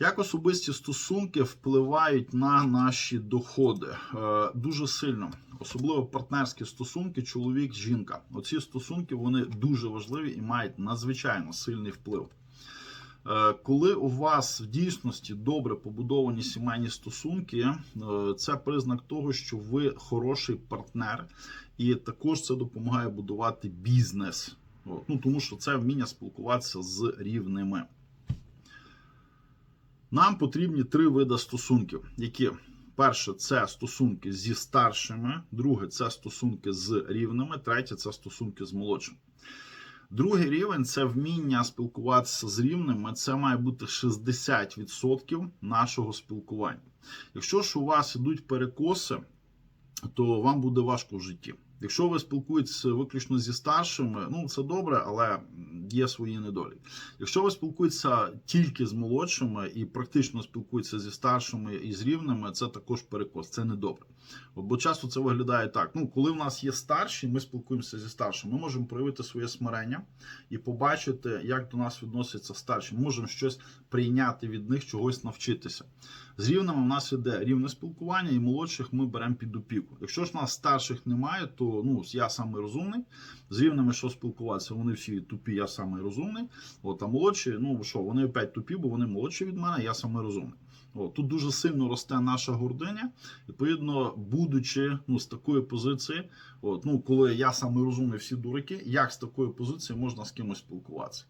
Як особисті стосунки впливають на наші доходи? Е, дуже сильно, особливо партнерські стосунки, чоловік, жінка. Оці стосунки вони дуже важливі і мають надзвичайно сильний вплив. Е, Коли у вас в дійсності добре побудовані сімейні стосунки, е, це признак того, що ви хороший партнер, і також це допомагає будувати бізнес. Ну тому що це вміння спілкуватися з рівними. Нам потрібні три види стосунків, які перше це стосунки зі старшими, друге це стосунки з рівними, третє це стосунки з молодшим. Другий рівень це вміння спілкуватися з рівними. Це має бути 60% нашого спілкування. Якщо ж у вас ідуть перекоси, то вам буде важко в житті. Якщо ви спілкуєтеся виключно зі старшими, ну це добре, але є свої недоліки. Якщо ви спілкуєтеся тільки з молодшими і практично спілкуєтеся зі старшими і з рівними, це також перекос, це не добре. От, бо часто це виглядає так: ну, коли в нас є старші, ми спілкуємося зі старшими, ми можемо проявити своє смирення і побачити, як до нас відносяться старші. Ми можемо щось прийняти від них, чогось навчитися. З рівними в нас іде рівне спілкування, і молодших ми беремо під опіку. Якщо ж нас старших немає, то ну я самий розумний. З рівними що спілкуватися, вони всі тупі, я самий розумний. От, а молодші, ну що, вони опять тупі, бо вони молодші від мене, я самий розумний. От, тут дуже сильно росте наша гординя. Відповідно, будучи ну, з такої позиції, от, ну, коли я самий розумний, всі дураки, як з такої позиції можна з кимось спілкуватися?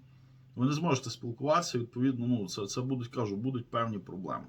Ви не зможете спілкуватися, відповідно, ну це, це будуть кажу, будуть певні проблеми.